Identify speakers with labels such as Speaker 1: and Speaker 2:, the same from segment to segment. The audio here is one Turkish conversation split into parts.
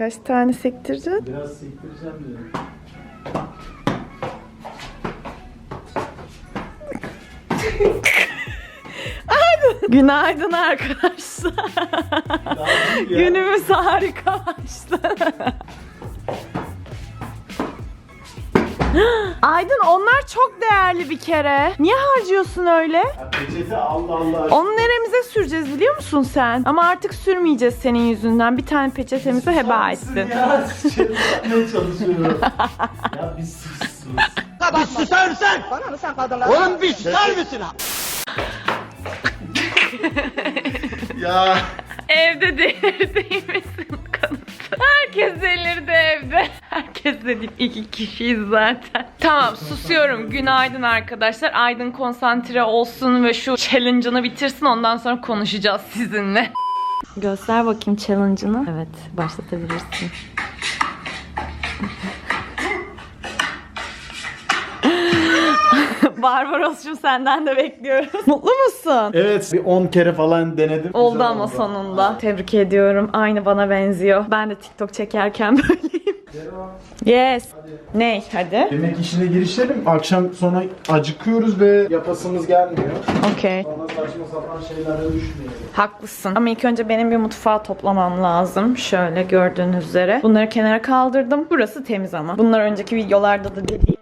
Speaker 1: Kaç tane sektireceksin?
Speaker 2: Biraz sektireceğim dedim.
Speaker 1: Günaydın arkadaşlar. Günümüz harika başladı. Aydın onlar çok değerli bir kere. Niye harcıyorsun öyle?
Speaker 2: Ya Peçete Allah Allah.
Speaker 1: Onu neremize süreceğiz biliyor musun sen? Ama artık sürmeyeceğiz senin yüzünden. Bir tane peçetemizi heba ettin.
Speaker 2: Ya şey yapmaya çalışıyorum. ya bir sus sus.
Speaker 3: Bir susar mısın?
Speaker 4: Bana mı sen kadınlar?
Speaker 3: Oğlum bir susar mısın?
Speaker 2: Ya
Speaker 1: Evde delirdi misin kanıtı? Herkes delirdi evde. Herkes dedik iki kişiyiz zaten. Tamam susuyorum. Günaydın arkadaşlar. Aydın konsantre olsun ve şu challenge'ını bitirsin. Ondan sonra konuşacağız sizinle. Göster bakayım challenge'ını. Evet başlatabilirsin. Barbaros'cum senden de bekliyoruz. Mutlu musun?
Speaker 2: Evet bir 10 kere falan denedim.
Speaker 1: Oldu
Speaker 2: Güzel
Speaker 1: ama sonunda. Tebrik ediyorum. Aynı bana benziyor. Ben de TikTok çekerken böyleyim. Yes. Ney? Hadi.
Speaker 2: Yemek işine girişelim. Akşam sonra acıkıyoruz ve yapasımız gelmiyor.
Speaker 1: Okey.
Speaker 2: Sonra saçma sapan şeylere düşmeyelim.
Speaker 1: Haklısın. Ama ilk önce benim bir mutfağı toplamam lazım. Şöyle gördüğünüz üzere. Bunları kenara kaldırdım. Burası temiz ama. Bunlar önceki videolarda da dediğim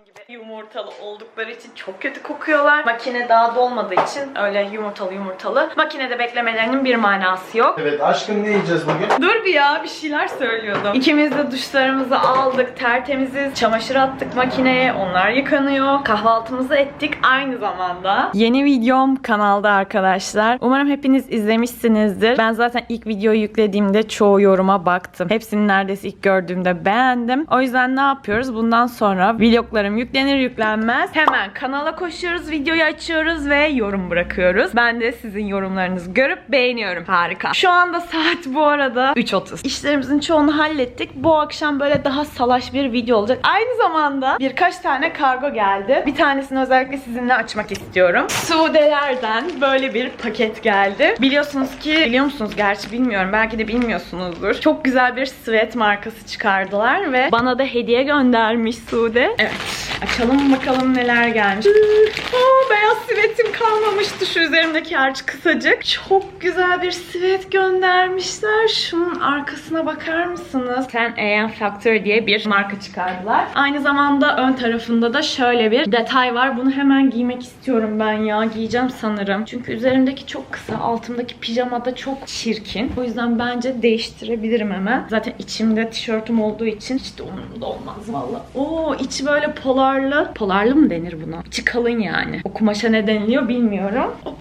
Speaker 1: yumurtalı oldukları için çok kötü kokuyorlar. Makine daha dolmadığı için öyle yumurtalı yumurtalı. Makinede beklemelerinin bir manası yok.
Speaker 2: Evet aşkım ne yiyeceğiz bugün?
Speaker 1: Dur bir ya bir şeyler söylüyordum. İkimiz de duşlarımızı aldık, tertemiziz. Çamaşır attık makineye, onlar yıkanıyor. Kahvaltımızı ettik aynı zamanda. Yeni videom kanalda arkadaşlar. Umarım hepiniz izlemişsinizdir. Ben zaten ilk videoyu yüklediğimde çoğu yoruma baktım. Hepsini neredeyse ilk gördüğümde beğendim. O yüzden ne yapıyoruz? Bundan sonra vloglarım yüklenir yüklenmez hemen kanala koşuyoruz, videoyu açıyoruz ve yorum bırakıyoruz. Ben de sizin yorumlarınızı görüp beğeniyorum. Harika. Şu anda saat bu arada 3.30. İşlerimizin çoğunu hallettik. Bu akşam böyle daha salaş bir video olacak. Aynı zamanda birkaç tane kargo geldi. Bir tanesini özellikle sizinle açmak istiyorum. Sudelerden böyle bir paket geldi. Biliyorsunuz ki, biliyor musunuz gerçi bilmiyorum. Belki de bilmiyorsunuzdur. Çok güzel bir sweat markası çıkardılar ve bana da hediye göndermiş Sude. Evet. Açalım bakalım neler gelmiş. Aa, beyaz sivetim kalmamıştı şu üzerimdeki harç kısacık. Çok güzel bir sivet göndermişler. Şunun arkasına bakar mısınız? Ten AM Factor diye bir marka çıkardılar. Aynı zamanda ön tarafında da şöyle bir detay var. Bunu hemen giymek istiyorum ben ya. Giyeceğim sanırım. Çünkü üzerimdeki çok kısa. Altımdaki pijama da çok çirkin. O yüzden bence değiştirebilirim hemen. Zaten içimde tişörtüm olduğu için hiç de umurumda olmaz valla. Oo içi böyle polarlı. Polarlı mı denir buna? İçi kalın yani. O kumaşa ne deniliyor bilmiyorum. Hop.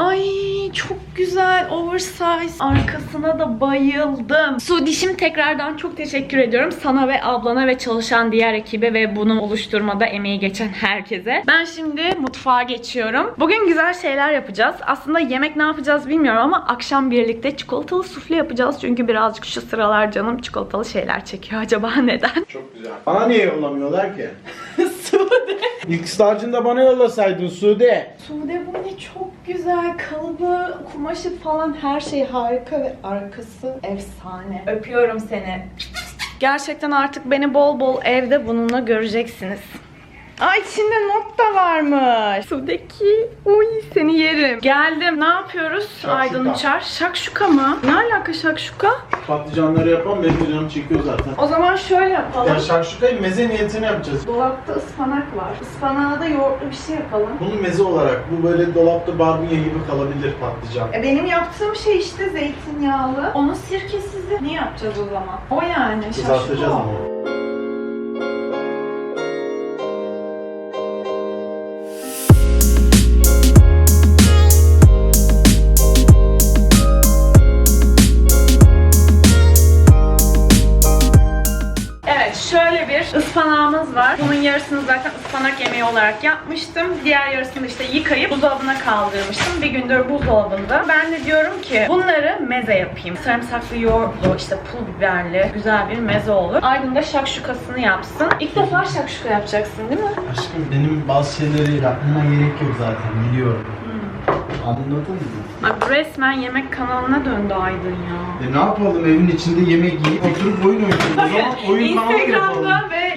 Speaker 1: Ay çok güzel oversize. Arkasına da bayıldım. Sudişim tekrardan çok teşekkür ediyorum. Sana ve ablana ve çalışan diğer ekibe ve bunu oluşturmada emeği geçen herkese. Ben şimdi mutfağa geçiyorum. Bugün güzel şeyler yapacağız. Aslında yemek ne yapacağız bilmiyorum ama akşam birlikte çikolatalı sufle yapacağız. Çünkü birazcık şu sıralar canım çikolatalı şeyler çekiyor. Acaba neden?
Speaker 2: Çok güzel. Bana niye yollamıyorlar ki?
Speaker 1: Sude.
Speaker 2: İlk starcında bana yollasaydın Sude.
Speaker 1: Sude bu ne çok güzel. Kalıbı, kumaşı falan her şey harika ve arkası efsane. Öpüyorum seni. Gerçekten artık beni bol bol evde bununla göreceksiniz. Ay içinde not da varmış. Sudeki. Uy seni yerim. Geldim. Ne yapıyoruz?
Speaker 2: Şakşuka.
Speaker 1: Aydın Uçar. Şakşuka mı? Ne alaka şakşuka?
Speaker 2: Patlıcanları yapalım benim canım çekiyor zaten.
Speaker 1: O zaman şöyle yapalım.
Speaker 2: Ya şarşukayı meze niyetine yapacağız.
Speaker 1: Dolapta ıspanak var. Ispanağa da yoğurtlu bir şey yapalım.
Speaker 2: Bunu meze olarak bu böyle dolapta barbunya gibi kalabilir patlıcan.
Speaker 1: E benim yaptığım şey işte zeytinyağlı. Onun sirkesizi ne yapacağız o zaman? O yani.
Speaker 2: Kızartacağız
Speaker 1: şaşkın o.
Speaker 2: ama.
Speaker 1: Ispanağımız var. Bunun yarısını zaten ıspanak yemeği olarak yapmıştım. Diğer yarısını işte yıkayıp buzdolabına kaldırmıştım. Bir gündür buzdolabında. Ben de diyorum ki bunları meze yapayım. Sarımsaklı yoğurtlu işte pul biberli güzel bir meze olur. Aydın da şakşukasını yapsın. İlk defa şakşuka yapacaksın değil mi?
Speaker 2: Aşkım benim bazı şeyleri yapmama gerek yok zaten biliyorum. Anladın mı?
Speaker 1: Bak resmen yemek kanalına döndü Aydın ya.
Speaker 2: E ne yapalım evin içinde yemek yiyip oturup oyun oynuyoruz. O zaman oyun kanalı yapalım.
Speaker 1: Instagram'da ve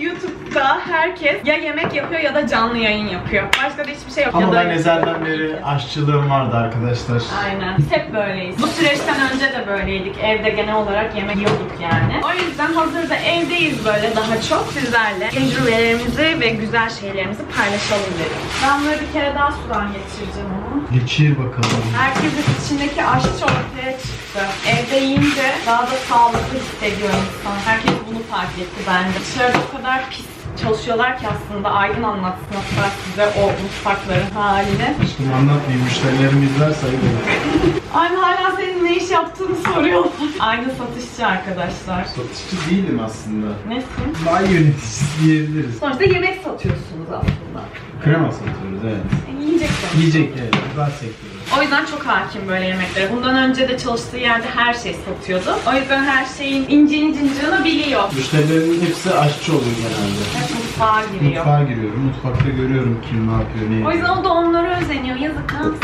Speaker 1: YouTube'da herkes ya yemek yapıyor ya da canlı yayın yapıyor. Başka da hiçbir şey yok.
Speaker 2: Ama
Speaker 1: ya da
Speaker 2: ben ezelden beri aşçılığım vardı arkadaşlar.
Speaker 1: Aynen. Biz hep böyleyiz. Bu süreçten önce de böyleydik. Evde genel olarak yemek yiyorduk yani. O yüzden hazırda evdeyiz böyle daha çok sizlerle tecrübelerimizi ve güzel şeylerimizi paylaşalım dedik. Ben böyle bir kere daha sudan geçireceğim onu.
Speaker 2: Geçir bakalım.
Speaker 1: Herkesin içindeki aşçı ortaya çıktı. Evde yiyince daha da sağlıklı hissediyor insan. Herkes bunu fark etti bence. Dışarıda o kadar pis çalışıyorlar ki aslında Aydın anlatsın hatta size o mutfakların halini.
Speaker 2: Aşkım anlatmayayım müşterilerim izlerse ayıp.
Speaker 1: Aynı hala senin ne iş yaptığını soruyorlar. Aynı satışçı arkadaşlar.
Speaker 2: Satışçı değilim aslında.
Speaker 1: Nesin?
Speaker 2: Bay yöneticisi diyebiliriz.
Speaker 1: Sonuçta yemek satıyorsunuz aslında.
Speaker 2: Krema satıyoruz evet.
Speaker 1: E, yiyecek sonuçta.
Speaker 2: Yiyecek evet. Güzel sektörü.
Speaker 1: O yüzden çok hakim böyle yemeklere. Bundan önce de çalıştığı yerde her şey satıyordu. O yüzden her şeyin incini cincini biliyor.
Speaker 2: Müşterilerimin hepsi aşçı oluyor genelde.
Speaker 1: Hep mutfağa giriyor.
Speaker 2: Mutfağa giriyorum. Mutfakta görüyorum kim ne yapıyor, ne
Speaker 1: O
Speaker 2: yapıyor.
Speaker 1: yüzden o da onlara özeniyor. Yazık mısın?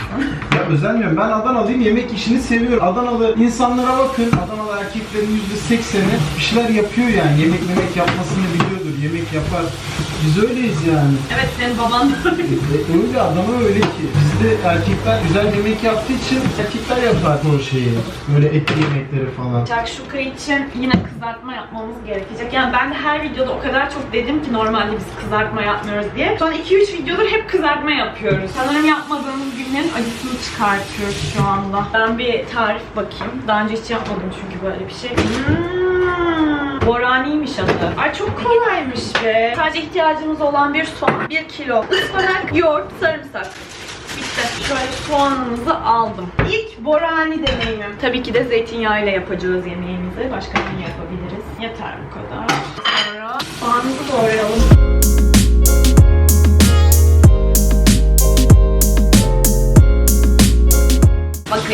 Speaker 2: Ya özenmiyorum. Ben Adanalıyım. Yemek işini seviyorum. Adanalı insanlara bakın. Adanalı erkeklerin %80'i bir şeyler yapıyor yani. Yemek yemek yapmasını biliyordur. Yemek yapar. Biz öyleyiz yani.
Speaker 1: Evet senin baban da öyle.
Speaker 2: E, öyle Adana öyle ki. Bizde erkekler güzel yemek yaptığı için erkekler yapar o şeyi. Böyle etli yemekleri falan.
Speaker 1: Şakşuka için yine kızartma yapmamız gerekecek. Yani ben de her videoda o kadar çok dedim ki normalde biz kızartma yapmıyoruz diye. Son 2-3 videodur hep kızartma yapıyoruz. Sanırım yapmadığımız günlerin acısını çıkartıyoruz şu anda. Ben bir tarif bakayım. Daha önce hiç yapmadım çünkü böyle bir şey. Hmm, Boraniymiş adı. Ay çok kolaymış be. Sadece ihtiyacımız olan bir soğan, 1 kilo ıspanak, yoğurt, sarımsak. Bitti. Şöyle soğanımızı aldım. İlk borani deneyimim. Tabii ki de zeytinyağıyla yapacağız yemeğimizi. Başka ne yapabiliriz? Yeter bu kadar. Sonra soğanımızı doğrayalım.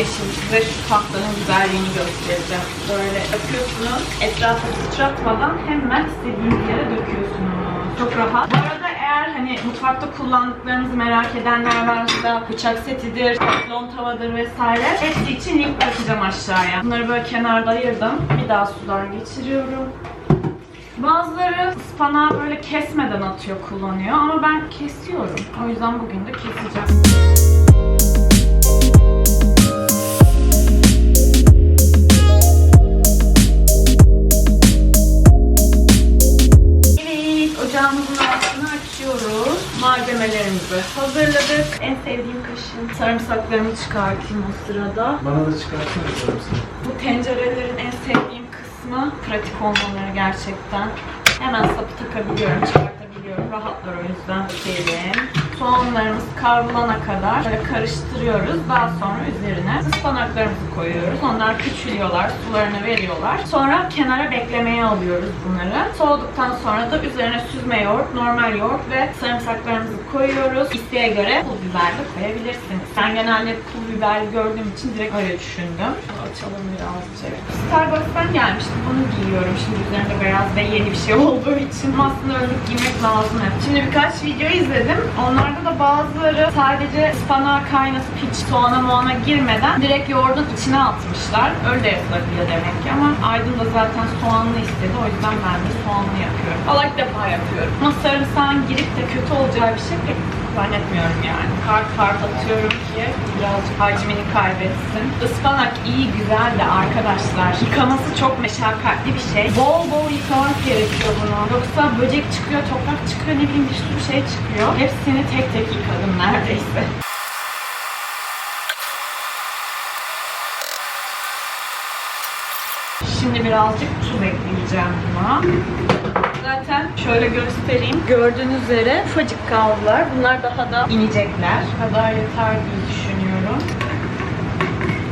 Speaker 1: Şimdi size şu tahtanın güzelliğini göstereceğim. Böyle yapıyorsunuz. Etrafa sıçratmadan hemen istediğiniz yere döküyorsunuz. Çok rahat. Bu arada eğer hani mutfakta kullandıklarımızı merak edenler varsa bıçak setidir, teflon tavadır vesaire hepsi için link bırakacağım aşağıya. Bunları böyle kenarda ayırdım. Bir daha sudan geçiriyorum. Bazıları ıspanağı böyle kesmeden atıyor, kullanıyor ama ben kesiyorum. O yüzden bugün de keseceğim. Sarımsaklarımı çıkartayım o sırada.
Speaker 2: Bana da çıkartır mısın?
Speaker 1: Bu tencerelerin en sevdiğim kısmı pratik olmaları gerçekten. Hemen sapı takabiliyorum, çıkartabiliyorum. Rahatlar o yüzden. Diyelim. Soğanlarımız kavrulana kadar böyle karıştırıyoruz. Daha sonra üzerine ıspanaklarımızı koyuyoruz. Onlar küçülüyorlar, sularını veriyorlar. Sonra kenara beklemeye alıyoruz bunları. Soğuduktan sonra da üzerine süzme yoğurt, normal yoğurt ve sarımsaklarımızı koyuyoruz. İsteğe göre pul biber de koyabilirsiniz. Ben genelde pul biber gördüğüm için direkt öyle düşündüm. Şunu açalım birazcık. Starbucks'tan gelmiştim. Bunu giyiyorum şimdi üzerinde beyaz ve yeni bir şey olduğu için. Aslında önlük giymek lazım hep. Şimdi birkaç video izledim. Onlarda da bazıları sadece ıspanağı kaynatıp hiç soğana moğana girmeden direkt yoğurdun içine atmışlar. Öyle de yapılabiliyor demek ki ama Aydın da zaten soğanlı istedi. O yüzden ben de soğanlı yapıyorum. Valla ilk defa yapıyorum. Ama sarımsağın girip de kötü olacağı bir şey pek zannetmiyorum yani. Kart kart atıyorum ki birazcık hacmini kaybetsin. Ispanak iyi güzel de arkadaşlar. Yıkaması çok meşakkatli bir şey. Bol bol yıkamak gerekiyor bunu. Yoksa böcek çıkıyor, toprak çıkıyor, ne bileyim bir sürü şey çıkıyor. Hepsini tek tek yıkadım neredeyse. Şimdi birazcık tuz ekleyeceğim buna. Zaten şöyle göstereyim. Gördüğünüz üzere ufacık kaldılar. Bunlar daha da inecekler. Bu kadar yeter diye düşünüyorum.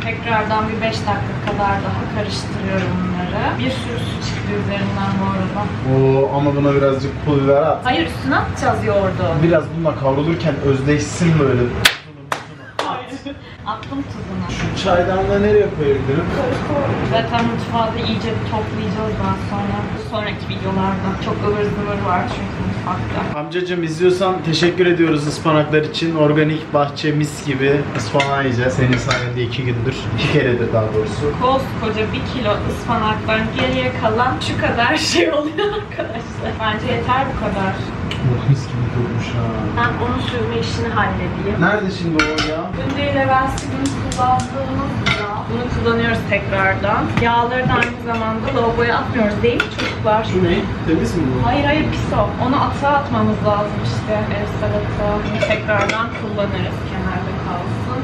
Speaker 1: Tekrardan bir 5 dakika kadar daha karıştırıyorum bunları. Bir sürü su çıktı üzerinden bu arada.
Speaker 2: Oo ama buna birazcık pul biber at.
Speaker 1: Hayır üstüne atacağız yoğurdu.
Speaker 2: Biraz bununla kavrulurken özleşsin böyle.
Speaker 1: Attım tuzunu.
Speaker 2: Şu çaydanlığı nereye koyabilirim?
Speaker 1: Zaten mutfağı da iyice toplayacağız daha sonra. Sonraki videolarda. Çok ıvır zıvır var çünkü mutfakta.
Speaker 2: Amcacım izliyorsan teşekkür ediyoruz ıspanaklar için. Organik bahçe mis gibi ıspanağı yiyeceğiz. Senin sayende iki gündür. iki keredir daha doğrusu.
Speaker 1: Koskoca bir kilo ıspanaktan geriye kalan şu kadar şey oluyor arkadaşlar. Bence yeter bu kadar.
Speaker 2: Oh mis kokmuş ha.
Speaker 1: Ben onun sürme işini halledeyim.
Speaker 2: Nerede şimdi o ya?
Speaker 1: Dün değil evvel gün kullandığımız yağ. Bunu kullanıyoruz tekrardan. Yağları da aynı zamanda lavaboya atmıyoruz değil mi çocuklar?
Speaker 2: Şu ne? Temiz mi bu?
Speaker 1: Hayır hayır pis o. Onu atağa atmamız lazım işte. Ev salata. Bunu tekrardan kullanırız. Kenarda kalsın.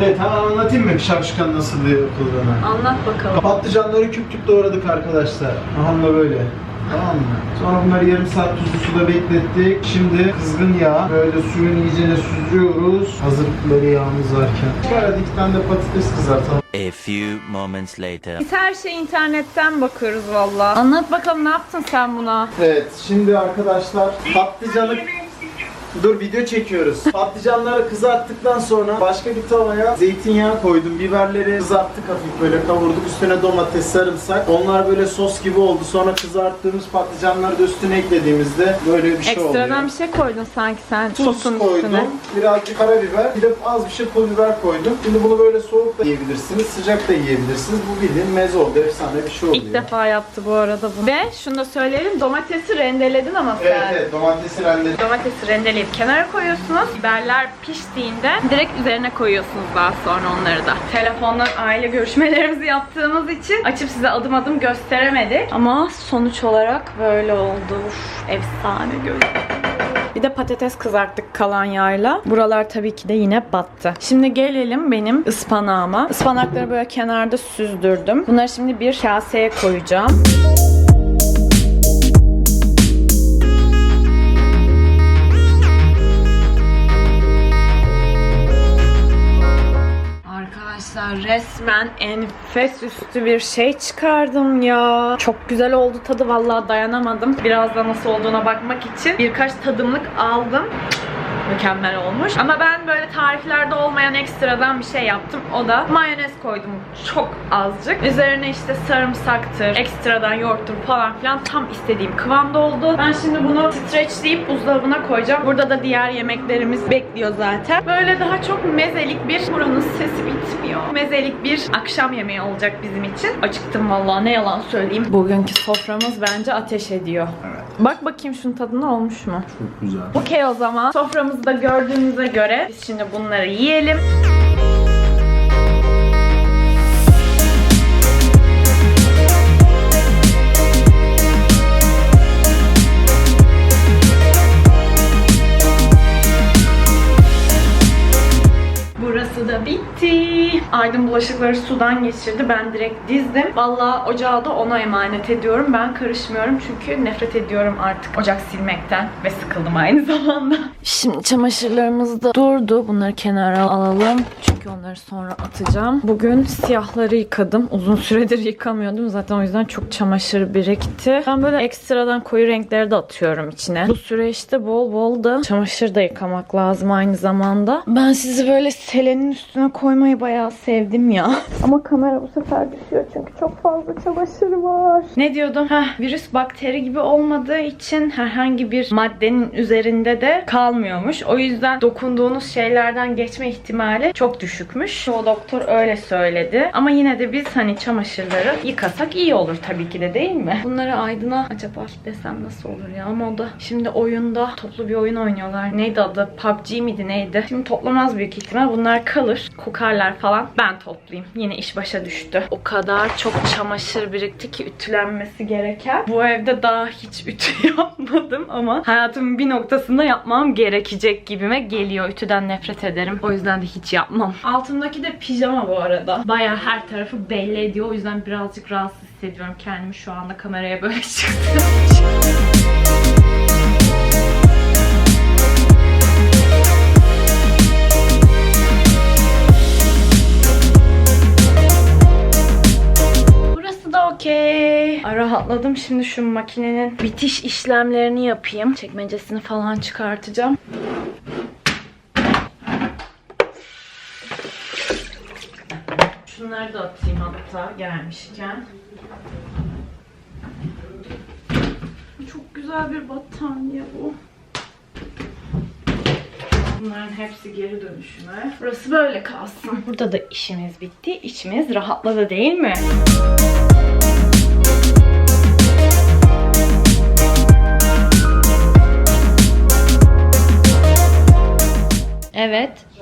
Speaker 2: Evet hemen anlatayım mı şapşukan nasıl yapıldığını?
Speaker 1: Anlat bakalım.
Speaker 2: Patlıcanları küp küp doğradık arkadaşlar. Aha böyle. Tamam mı? Sonra bunları yarım saat tuzlu suda beklettik. Şimdi kızgın yağ böyle suyun iyicene süzüyoruz. Hazır böyle yağımız varken. Böyle iki tane de patates kızartalım.
Speaker 4: A few moments later.
Speaker 1: Biz her şeyi internetten bakıyoruz valla. Anlat bakalım ne yaptın sen buna?
Speaker 2: Evet şimdi arkadaşlar patlıcanı Dur video çekiyoruz. Patlıcanları kızarttıktan sonra başka bir tavaya zeytinyağı koydum. Biberleri kızarttık hafif böyle kavurduk. Üstüne domates, sarımsak. Onlar böyle sos gibi oldu. Sonra kızarttığımız patlıcanları da üstüne eklediğimizde böyle bir şey oluyor.
Speaker 1: Ekstradan bir şey koydun sanki sen
Speaker 2: Tuz
Speaker 1: sosun
Speaker 2: koydum,
Speaker 1: üstüne.
Speaker 2: birazcık karabiber, bir de az bir şey pul biber koydum. Şimdi bunu böyle soğuk da yiyebilirsiniz, sıcak da yiyebilirsiniz. Bu bildiğin meze oldu, efsane bir şey oluyor.
Speaker 1: İlk defa yaptı bu arada bunu. Ve şunu da söyleyelim domatesi rendeledin ama sen.
Speaker 2: Evet evet, domatesi rendeledim.
Speaker 1: Domatesi rendeleyip kenara koyuyorsunuz. Biberler piştiğinde direkt üzerine koyuyorsunuz daha sonra onları da. Telefondan aile görüşmelerimizi yaptığımız için açıp size adım adım gösteremedik. Ama sonuç olarak böyle oldu. Efsane gözüküyor. Bir de patates kızarttık kalan yağla. Buralar tabii ki de yine battı. Şimdi gelelim benim ıspanağıma. Ispanakları böyle kenarda süzdürdüm. Bunları şimdi bir kaseye koyacağım. Resmen enfes üstü bir şey çıkardım ya. Çok güzel oldu tadı vallahi dayanamadım. Biraz da nasıl olduğuna bakmak için birkaç tadımlık aldım. Mükemmel olmuş. Ama ben böyle tariflerde olmayan ekstradan bir şey yaptım. O da mayonez koydum çok azıcık. Üzerine işte sarımsaktır, ekstradan yoğurttur falan filan tam istediğim kıvamda oldu. Ben şimdi bunu streçleyip buzdolabına koyacağım. Burada da diğer yemeklerimiz bekliyor zaten. Böyle daha çok mezelik bir buranın sesi bitmiyor. Mezelik bir akşam yemeği olacak bizim için. Acıktım vallahi ne yalan söyleyeyim. Bugünkü soframız bence ateş ediyor.
Speaker 2: Evet.
Speaker 1: Bak bakayım şunun tadına olmuş mu?
Speaker 2: Çok güzel.
Speaker 1: Okey o zaman. Soframızı da gördüğünüze göre biz şimdi bunları yiyelim. Aydın bulaşıkları sudan geçirdi. Ben direkt dizdim. Vallahi ocağı da ona emanet ediyorum. Ben karışmıyorum çünkü nefret ediyorum artık ocak silmekten ve sıkıldım aynı zamanda. Şimdi çamaşırlarımız da durdu. Bunları kenara alalım. Çünkü onları sonra atacağım. Bugün siyahları yıkadım. Uzun süredir yıkamıyordum. Zaten o yüzden çok çamaşır birikti. Ben böyle ekstradan koyu renkleri de atıyorum içine. Bu süreçte bol bol da çamaşır da yıkamak lazım aynı zamanda. Ben sizi böyle selenin üstüne koymayı bayağı sevdim ya. Ama kamera bu sefer düşüyor çünkü çok fazla çamaşır var. Ne diyordum? Heh, virüs bakteri gibi olmadığı için herhangi bir maddenin üzerinde de kalmıyormuş. O yüzden dokunduğunuz şeylerden geçme ihtimali çok düşükmüş. Çoğu doktor öyle söyledi. Ama yine de biz hani çamaşırları yıkasak iyi olur tabii ki de değil mi? Bunları Aydın'a acaba desem nasıl olur ya? Ama o da şimdi oyunda toplu bir oyun oynuyorlar. Neydi adı? PUBG miydi neydi? Şimdi toplamaz büyük ihtimal. Bunlar kalır. Kokarlar falan. Ben toplayayım. Yine iş başa düştü. O kadar çok çamaşır birikti ki ütülenmesi gereken. Bu evde daha hiç ütü yapmadım ama hayatımın bir noktasında yapmam gerekecek gibime geliyor. Ütüden nefret ederim. O yüzden de hiç yapmam. Altımdaki de pijama bu arada. Baya her tarafı belli ediyor. O yüzden birazcık rahatsız hissediyorum kendimi şu anda kameraya böyle da okey. Rahatladım. Şimdi şu makinenin bitiş işlemlerini yapayım. Çekmecesini falan çıkartacağım. Şunları da atayım hatta gelmişken. Çok güzel güzel bir battaniye bu. Bunların hepsi geri dönüşüme. Burası böyle kalsın. Burada da işimiz bitti. İçimiz rahatladı değil mi? Evet.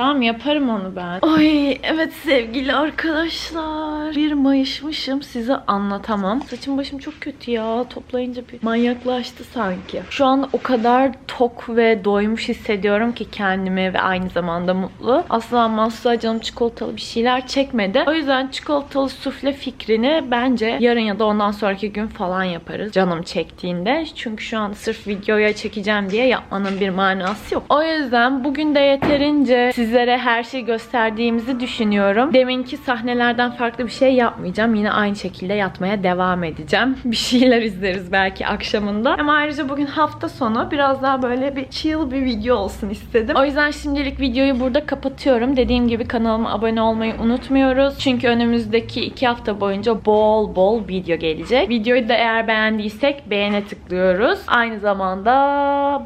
Speaker 1: Tamam yaparım onu ben. Ay evet sevgili arkadaşlar. Bir mayışmışım size anlatamam. Saçım başım çok kötü ya. Toplayınca bir manyaklaştı sanki. Şu an o kadar tok ve doymuş hissediyorum ki kendimi ve aynı zamanda mutlu. Asla masla canım çikolatalı bir şeyler çekmedi. O yüzden çikolatalı sufle fikrini bence yarın ya da ondan sonraki gün falan yaparız. Canım çektiğinde. Çünkü şu an sırf videoya çekeceğim diye yapmanın bir manası yok. O yüzden bugün de yeterince sizlere her şeyi gösterdiğimizi düşünüyorum. Deminki sahnelerden farklı bir şey yapmayacağım. Yine aynı şekilde yatmaya devam edeceğim. Bir şeyler izleriz belki akşamında. Ama ayrıca bugün hafta sonu biraz daha böyle bir chill bir video olsun istedim. O yüzden şimdilik videoyu burada kapatıyorum. Dediğim gibi kanalıma abone olmayı unutmuyoruz. Çünkü önümüzdeki iki hafta boyunca bol bol video gelecek. Videoyu da eğer beğendiysek beğene tıklıyoruz. Aynı zamanda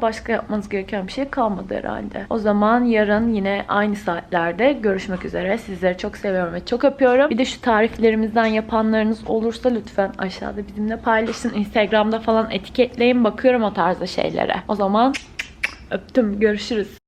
Speaker 1: başka yapmanız gereken bir şey kalmadı herhalde. O zaman yarın yine aynı saatlerde görüşmek üzere. Sizleri çok seviyorum ve çok öpüyorum. Bir de şu tariflerimizden yapanlarınız olursa lütfen aşağıda bizimle paylaşın. Instagram'da falan etiketleyin. Bakıyorum o tarzda şeylere. O zaman öptüm. Görüşürüz.